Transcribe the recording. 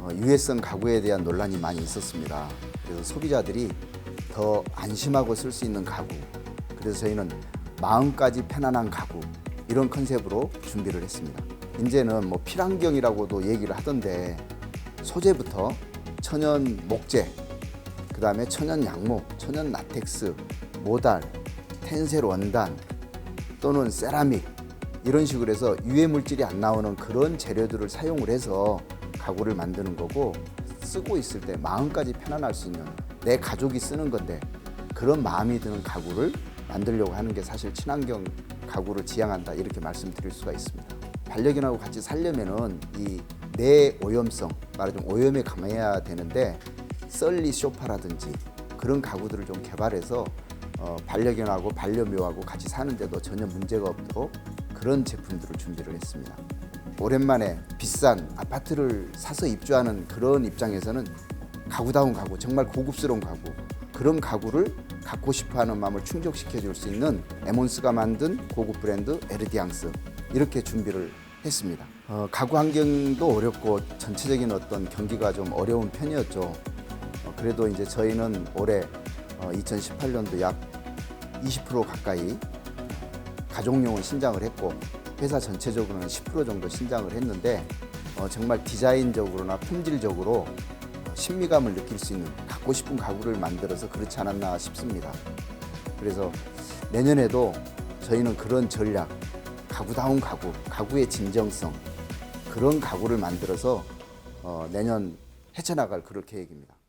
어, 유해성 가구에 대한 논란이 많이 있었습니다. 그래서 소비자들이 더 안심하고 쓸 수 있는 가구. 그래서 저희는 마음까지 편안한 가구 이런 컨셉으로 준비를 했습니다. 이제는 뭐 필환경이라고도 얘기를 하던데 소재부터 천연 목재, 그 다음에 천연 양목, 천연 라텍스, 모달, 텐셀 원단 또는 세라믹 이런 식으로 해서 유해 물질이 안 나오는 그런 재료들을 사용을 해서 가구를 만드는 거고 쓰고 있을 때 마음까지 편안할 수 있는 내 가족이 쓰는 건데 그런 마음이 드는 가구를 만들려고 하는 게 사실 친환경 가구를 지향한다 이렇게 말씀드릴 수가 있습니다. 반려견하고 같이 살려면은 이 내 오염성 말하자면 오염에 강해야 되는데 썰리 쇼파라든지 그런 가구들을 좀 개발해서 어, 반려견하고 반려묘하고 같이 사는데도 전혀 문제가 없도록 그런 제품들을 준비를 했습니다. 오랜만에 비싼 아파트를 사서 입주하는 그런 입장에서는 가구다운 가구, 정말 고급스러운 가구 그런 가구를 갖고 싶어하는 마음을 충족시켜 줄 수 있는 에몬스가 만든 고급 브랜드 에르디앙스 이렇게 준비를 했습니다. 어, 가구 환경도 어렵고 전체적인 어떤 경기가 좀 어려운 편이었죠. 어, 그래도 이제 저희는 올해 어, 2018년도 약 20% 가까이 가족용은 신장을 했고 회사 전체적으로는 10% 정도 신장을 했는데 어, 정말 디자인적으로나 품질적으로 어, 신미감을 느낄 수 있는 갖고 싶은 가구를 만들어서 그렇지 않았나 싶습니다. 그래서 내년에도 저희는 그런 전략, 가구다운 가구, 가구의 진정성 그런 가구를 만들어서 어, 내년 헤쳐나갈 그럴 계획입니다.